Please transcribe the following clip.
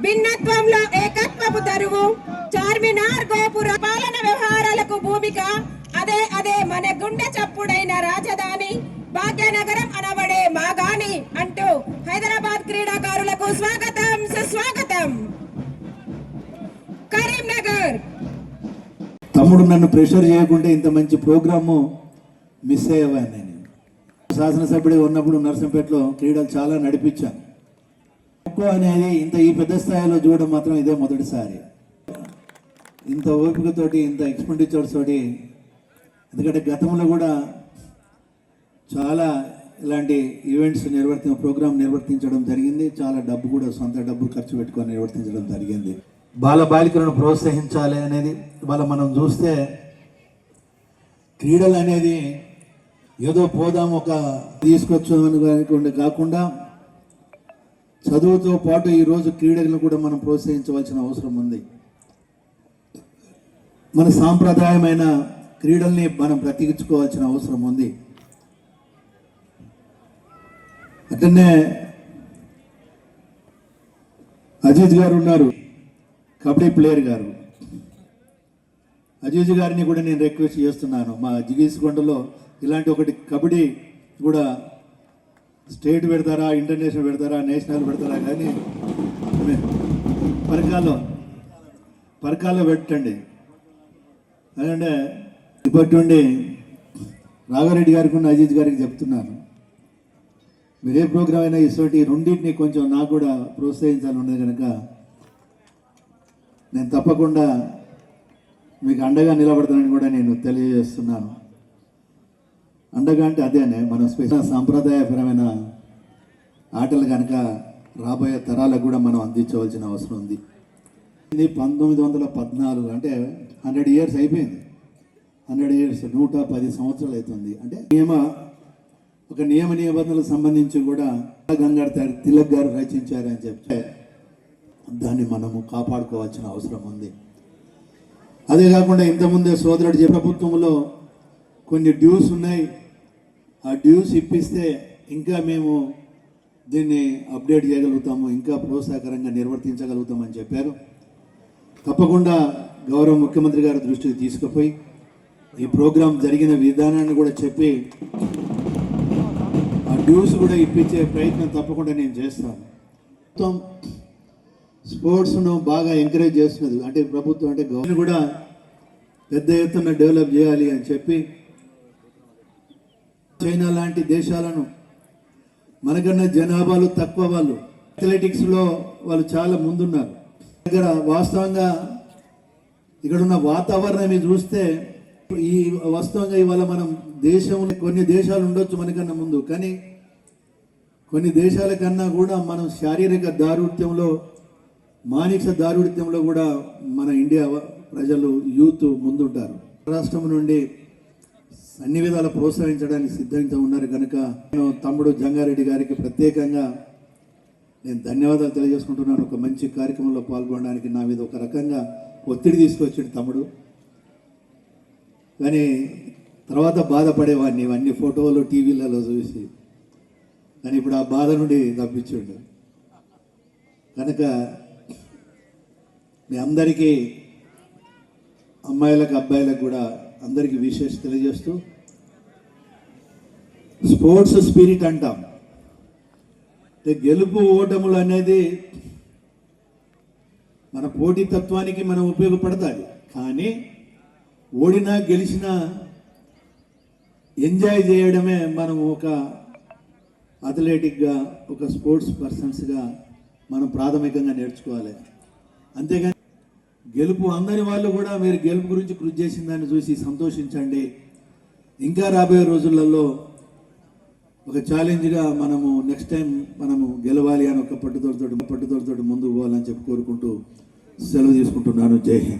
భిన్నత్వంలో ఏకత్వపు తరువు. చార్మినార్ గోపుర పాలన వ్యవహారాలకు భూమిక. అదే అదే మన గుండె చప్పుడైన రాజధాని. భాగ్యనగరం అనబడే మాగాని అంటూ హైదరాబాద్ క్రీడాకారులకు స్వాగతం సుస్వాగతం. కరీంనగర్. తమ్ముడు నన్ను ప్రెషర్ చేయకుంటే ఇంత మంచి ప్రోగ్రాము మిస్ అయ్యేవాడిని నేను. శాసనసభ్యుడిగా ఉన్నప్పుడు నర్సంపేటలో క్రీడలు చాలా నడిపించాను. ఖోఖో అనేది ఇంత ఈ పెద్ద స్థాయిలో చూడడం మాత్రం ఇదే మొదటిసారి. ఇంత ఓపికతోటి ఇంత ఎక్స్పెండిచర్స్ తోటి ఎందుకంటే గతంలో కూడా చాలా ఇలాంటి ఈవెంట్స్ నిర్వర్తి ప్రోగ్రామ్ నిర్వర్తించడం జరిగింది. చాలా డబ్బు కూడా సొంత డబ్బు ఖర్చు పెట్టుకొని నిర్వర్తించడం జరిగింది. బాల బాలికలను ప్రోత్సహించాలి అనేది ఇవాళ మనం చూస్తే క్రీడలు అనేది ఏదో పోదాం ఒక తీసుకొచ్చామని కాకుండా చదువుతో పాటు ఈరోజు క్రీడలను కూడా మనం ప్రోత్సహించవలసిన అవసరం ఉంది. మన సాంప్రదాయమైన క్రీడల్ని మనం బ్రతికించుకోవాల్సిన అవసరం ఉంది. అట్లనే అజీజ్ గారు ఉన్నారు కబడ్డీ ప్లేయర్ గారు. అజీజ్ గారిని కూడా నేను రిక్వెస్ట్ చేస్తున్నాను. మా జిగీస్కొండలో ఇలాంటి ఒకటి కబడ్డీ కూడా స్టేట్ పెడతారా ఇంటర్నేషనల్ పెడతారా నేషనల్ పెడతారా కానీ పరకాల్లో పరకాల్లో పెట్టండి. అదంటే ఇప్పటి నుండి రాఘారెడ్డి గారికి ఉన్న అజిత్ గారికి చెప్తున్నాను. మీరు ఏ ప్రోగ్రామ్ అయినా ఇటువంటి రెండింటిని కొంచెం నాకు కూడా ప్రోత్సహించాలి ఉన్నది కనుక నేను తప్పకుండా మీకు అండగా నిలబడతానని కూడా నేను తెలియజేస్తున్నాను. అండగా అంటే అదేనే మనం స్పెషల్ సాంప్రదాయపరమైన ఆటలు కనుక రాబోయే తరాలకు కూడా మనం అందించవలసిన అవసరం ఉంది. ఇది పంతొమ్మిది వందల పద్నాలుగు అంటే హండ్రెడ్ ఇయర్స్ అయిపోయింది. హండ్రెడ్ ఇయర్స్ నూట పది సంవత్సరాలు అవుతుంది. అంటే నియమ ఒక నియమ నిబంధనలకు సంబంధించి కూడా గంగారు తిలక్ గారు రచించారని చెప్తే దాన్ని మనము కాపాడుకోవాల్సిన అవసరం ఉంది. అదే కాకుండా ఇంతకుముందే సోదరుడు ప్రభుత్వంలో కొన్ని డ్యూస్ ఉన్నాయి. ఆ డ్యూస్ ఇప్పిస్తే ఇంకా మేము దీన్ని అప్డేట్ చేయగలుగుతాము ఇంకా ప్రోత్సాహకరంగా నిర్వర్తించగలుగుతామని చెప్పారు. తప్పకుండా గౌరవ ముఖ్యమంత్రి గారి దృష్టికి తీసుకుపోయి ఈ ప్రోగ్రాం జరిగిన విధానాన్ని కూడా చెప్పి ఆ డ్యూస్ కూడా ఇప్పించే ప్రయత్నం తప్పకుండా నేను చేస్తాను. మొత్తం స్పోర్ట్స్ను బాగా ఎంకరేజ్ చేస్తున్నది. అంటే ప్రభుత్వం అంటే గవర్నమెంట్ కూడా పెద్ద ఎత్తున డెవలప్ చేయాలి అని చెప్పి చైనా లాంటి దేశాలను మనకన్నా జనాభాలు తక్కువ వాళ్ళు. అథ్లెటిక్స్లో వాళ్ళు చాలా ముందున్నారు. ఇక్కడ వాస్తవంగా ఇక్కడ ఉన్న వాతావరణం మీరు చూస్తే ఈ వాస్తవంగా ఇవాళ మనం దేశంలో కొన్ని దేశాలు ఉండొచ్చు మనకన్నా ముందు. కానీ కొన్ని దేశాల కన్నా కూడా మనం శారీరక దారుఢ్యంలో మానసిక దారుఢ్యంలో కూడా మన ఇండియా ప్రజలు యూత్ ముందుంటారు. రాష్ట్రం నుండి అన్ని విధాల ప్రోత్సహించడానికి సిద్ధంగా ఉన్నారు కనుక నేను తమ్ముడు జంగారెడ్డి గారికి ప్రత్యేకంగా నేను ధన్యవాదాలు తెలియజేసుకుంటున్నాను. ఒక మంచి కార్యక్రమంలో పాల్గొనడానికి నా మీద ఒక రకంగా ఒత్తిడి తీసుకొచ్చాడు తమ్ముడు. కానీ తర్వాత బాధపడేవాడిని ఇవన్నీ ఫోటోలు టీవీలలో చూసి. కానీ ఇప్పుడు ఆ బాధ నుండి తప్పించాడు. కనుక మీ అందరికీ అమ్మాయిలకు అబ్బాయిలకు కూడా అందరికీ విశేష తెలియజేస్తూ స్పోర్ట్స్ స్పిరిట్ అంటాం. గెలుపు ఓటములు అనేది మన పోటీతత్వానికి మనం ఉపయోగపడతాయి కానీ ఓడినా గెలిచినా ఎంజాయ్ చేయడమే మనం ఒక అథ్లెటిక్గా ఒక స్పోర్ట్స్ పర్సన్స్గా మనం ప్రాథమికంగా నేర్చుకోవాలి. అంతేగాని గెలుపు అందని వాళ్ళు కూడా మీరు గెలుపు గురించి కృషి చేసిందని చూసి సంతోషించండి. ఇంకా రాబోయే రోజులలో ఒక ఛాలెంజ్గా మనము నెక్స్ట్ టైం మనము గెలవాలి అని ఒక పట్టుదలతో పట్టుదలతో ముందుకు పోవాలని చెప్పి కోరుకుంటూ సెలవు తీసుకుంటున్నాను. జై హింద్.